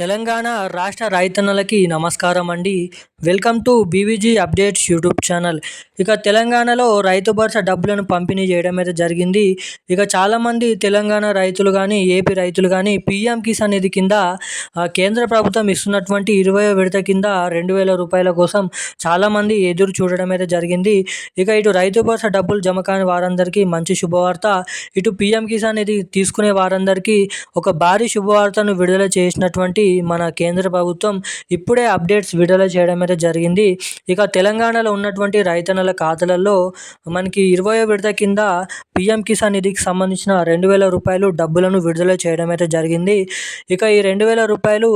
తెలంగాణ రాష్ట్ర రైతన్నలకి నమస్కారం అండి. Welcome to BVG updates YouTube channel. ఇక తెలంగాణలో రైతు భరోసా డబ్బులను పంపిణీ చేయడం అయితే జరిగింది. ఇక చాలామంది తెలంగాణ రైతులు కానీ ఏపీ రైతులు కానీ పీఎం కిసాన్ నిధి కింద కేంద్ర ప్రభుత్వం ఇస్తున్నటువంటి ఇరవై విడత కింద రెండు వేల రూపాయల కోసం చాలామంది ఎదురు చూడడం అయితే జరిగింది. ఇక ఇటు రైతు భరోసా డబ్బులు జమ కాని వారందరికీ మంచి శుభవార్త. ఇటు పీఎం కిసాన్ నిధి తీసుకునే వారందరికీ ఒక భారీ శుభవార్తను విడుదల చేసినటువంటి మన కేంద్ర ప్రభుత్వం ఇప్పుడే అప్డేట్స్ విడుదల చేయడం అయితే జరిగింది. ఇక తెలంగాణలో ఉన్నటువంటి రైతన్నల ఖాతాలలో మనకి ఇరవై విడత కింద పిఎం కిసాన్ నిధికి సంబంధించిన రెండు వేల రూపాయలు డబ్బులను విడుదల చేయడం అయితే జరిగింది. ఇక ఈ రెండు వేల రూపాయలు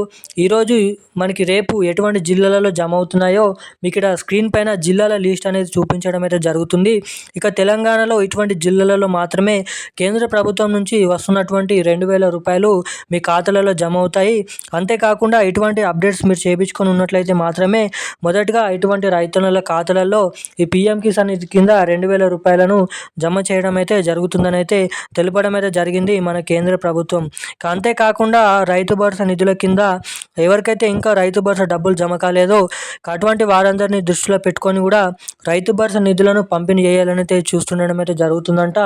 ఈరోజు మనకి రేపు ఎటువంటి జిల్లాలలో జమ అవుతున్నాయో మీకు ఇక్కడ స్క్రీన్ పైన జిల్లాల లిస్ట్ అనేది చూపించడం అయితే జరుగుతుంది. ఇక తెలంగాణలో ఇటువంటి జిల్లాలలో మాత్రమే కేంద్ర ప్రభుత్వం నుంచి వస్తున్నటువంటి రెండు వేల రూపాయలు మీ ఖాతాలలో జమ అవుతాయి. అంతేకాకుండా ఇటువంటి అప్డేట్స్ మీరు చేయించుకొని ఉన్నట్లయితే మాత్రమే మొదటగా ఇటువంటి రైతన్నుల ఖాతాలలో ఈ పిఎం కిసాన్ నిధి కింద రెండు వేల రూపాయలను జమ చేయడం అయితే జరుగుతుందని అయితే తెలపడం అయితే జరిగింది మన కేంద్ర ప్రభుత్వం. అంతేకాకుండా రైతు భరోసా నిధుల కింద ఎవరికైతే ఇంకా రైతు భరోసా డబ్బులు జమ కాలేదో అటువంటి వారందరినీ దృష్టిలో పెట్టుకొని కూడా రైతు భరోసా నిధులను పంపిణీ చేయాలని అయితే చూస్తుండడం అయితే జరుగుతుందంట.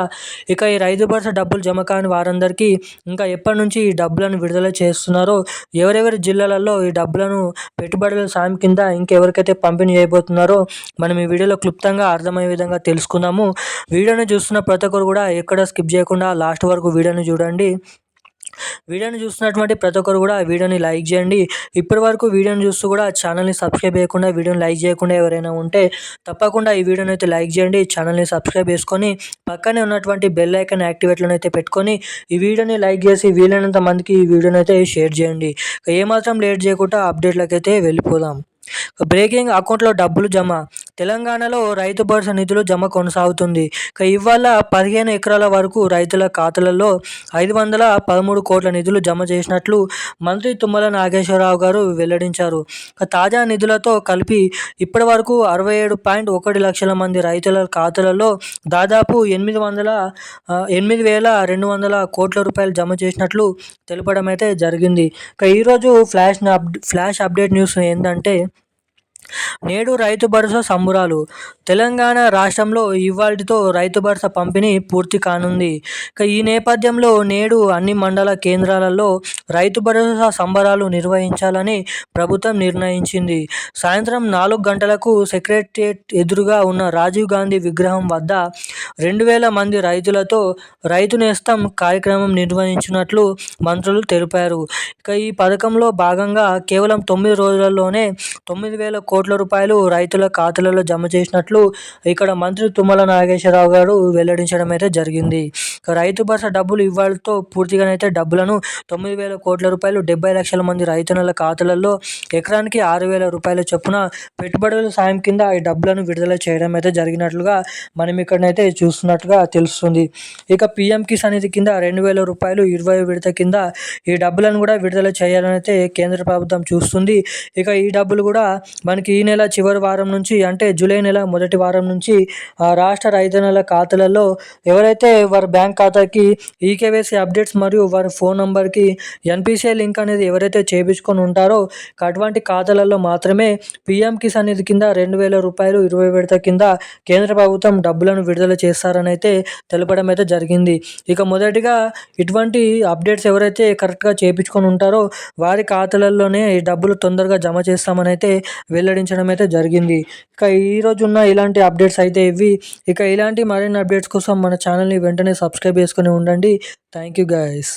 ఇక ఈ రైతు భరోసా డబ్బులు జమ కాని వారందరికీ ఇంకా ఎప్పటి నుంచి ఈ డబ్బులను విడుదల చేస్తున్నారో ఎవరెవరి జిల్లాలలో ఈ డబ్బులను పెట్టుబడుల సాయం కింద ఇంకెవరికైతే పంపిణీ చేయబోతున్నారో మనం ఈ వీడియోలో క్లుప్తంగా అర్థమయ్యే విధంగా తెలుసుకుందాము. వీడియోని చూస్తున్న ప్రతి ఒక్కరు కూడా ఎక్కడ స్కిప్ చేయకుండా లాస్ట్ వరకు వీడియోని చూడండి. వీడియోని చూస్తున్నటువంటి ప్రతి ఒక్కరు కూడా వీడియోని లైక్ చేయండి. ఇప్పటి వరకు వీడియోని చూస్తూ కూడా ఛానల్ని సబ్స్క్రైబ్ చేయకుండా వీడియోని లైక్ చేయకుండా ఎవరైనా ఉంటే తప్పకుండా ఈ వీడియోని అయితే లైక్ చేయండి. ఛానల్ని సబ్స్క్రైబ్ చేసుకొని పక్కనే ఉన్నటువంటి బెల్ ఐకన్ యాక్టివేట్లను అయితే పెట్టుకొని ఈ వీడియోని లైక్ చేసి వీలైనంత మందికి ఈ వీడియోని అయితే షేర్ చేయండి. ఏమాత్రం లేట్ చేయకుండా అప్డేట్లకైతే వెళ్ళిపోదాం. బ్రేకింగ్ అకౌంట్లో డబ్బులు జమ. తెలంగాణలో రైతు భరోసా నిధులు జమ కొనసాగుతుంది. ఇవాళ పదిహేను ఎకరాల వరకు రైతుల ఖాతాలలో ఐదు వందల పదమూడు కోట్ల నిధులు జమ చేసినట్లు మంత్రి తుమ్మల నాగేశ్వరరావు గారు వెల్లడించారు. తాజా నిధులతో కలిపి ఇప్పటి వరకు అరవై ఏడు పాయింట్ ఒకటి లక్షల మంది రైతుల ఖాతాలలో దాదాపు ఎనిమిది వందల ఎనిమిది వేల రెండు వందల కోట్ల రూపాయలు జమ చేసినట్లు తెలపడం అయితే జరిగింది ఈరోజు ఫ్లాష్ ఫ్లాష్ అప్డేట్ న్యూస్ ఏంటంటే నేడు రైతు భరోసా సంబురాలు. తెలంగాణ రాష్ట్రంలో ఇవాళతో రైతు భరోసా పంపిణీ పూర్తి కానుంది. ఇక ఈ నేపథ్యంలో నేడు అన్ని మండల కేంద్రాలలో రైతు భరోసా సంబరాలు నిర్వహించాలని ప్రభుత్వం నిర్ణయించింది. సాయంత్రం నాలుగు గంటలకు సెక్రటరియట్ ఎదురుగా ఉన్న రాజీవ్ గాంధీ విగ్రహం వద్ద రెండు వేల మంది రైతులతో రైతు నేస్తం కార్యక్రమం నిర్వహించినట్లు మంత్రులు తెలిపారు. ఇక ఈ పథకంలో భాగంగా కేవలం తొమ్మిది రోజులలోనే తొమ్మిది వేల కోట్ల రూపాయలు రైతుల ఖాతాలలో జమ చేసినట్లు ఇక్కడ మంత్రి తుమ్మల నాగేశ్వరరావు గారు వెల్లడించడం అయితే జరిగింది. రైతు భరోసా డబ్బులు ఇవ్వాలతో పూర్తిగానైతే డబ్బులను తొమ్మిది వేల కోట్ల రూపాయలు డెబ్బై లక్షల మంది రైతుల ఖాతాలలో ఎకరానికి ఆరు వేల రూపాయల చొప్పున పెట్టుబడుల సాయం కింద ఈ డబ్బులను విడుదల చేయడం అయితే జరిగినట్లుగా మనం ఇక్కడనైతే చూస్తున్నట్టుగా తెలుస్తుంది. ఇక పిఎం కిసాన్ నిధి కింద రెండు వేల రూపాయలు ఇరవై విడత కింద ఈ డబ్బులను కూడా విడుదల చేయాలని అయితే కేంద్ర ప్రభుత్వం చూస్తుంది. ఇక ఈ డబ్బులు కూడా మనకి మనకి ఈ నెల చివరి వారం నుంచి అంటే జూలై నెల మొదటి వారం నుంచి రాష్ట్ర రైతన్నల ఖాతాలలో ఎవరైతే వారి బ్యాంక్ ఖాతాకి ఈకేవైసీ అప్డేట్స్ మరియు వారి ఫోన్ నంబర్కి ఎన్పిసిఐ లింక్ అనేది ఎవరైతే చేయించుకొని ఉంటారో అటువంటి ఖాతాలలో మాత్రమే పిఎం కిసాన్ నిధి కింద రెండు వేల రూపాయలు ఇరవై విడత కింద కేంద్ర ప్రభుత్వం డబ్బులను విడుదల చేస్తారని అయితే తెలపడం అయితే జరిగింది. ఇక మొదటిగా ఇటువంటి అప్డేట్స్ ఎవరైతే కరెక్ట్గా చేయించుకొని ఉంటారో వారి ఖాతాలలోనే ఈ డబ్బులు తొందరగా జమ చేస్తామని అయితే వెల్లడించడం అయితే జరిగింది. ఇక ఈరోజు ఉన్న ఇలాంటి అప్డేట్స్ అయితే ఇవి. ఇక ఇలాంటి మరిన్ని అప్డేట్స్ కోసం మన ఛానల్ని వెంటనే సబ్స్క్రైబ్ చేసుకొని ఉండండి. Thank you guys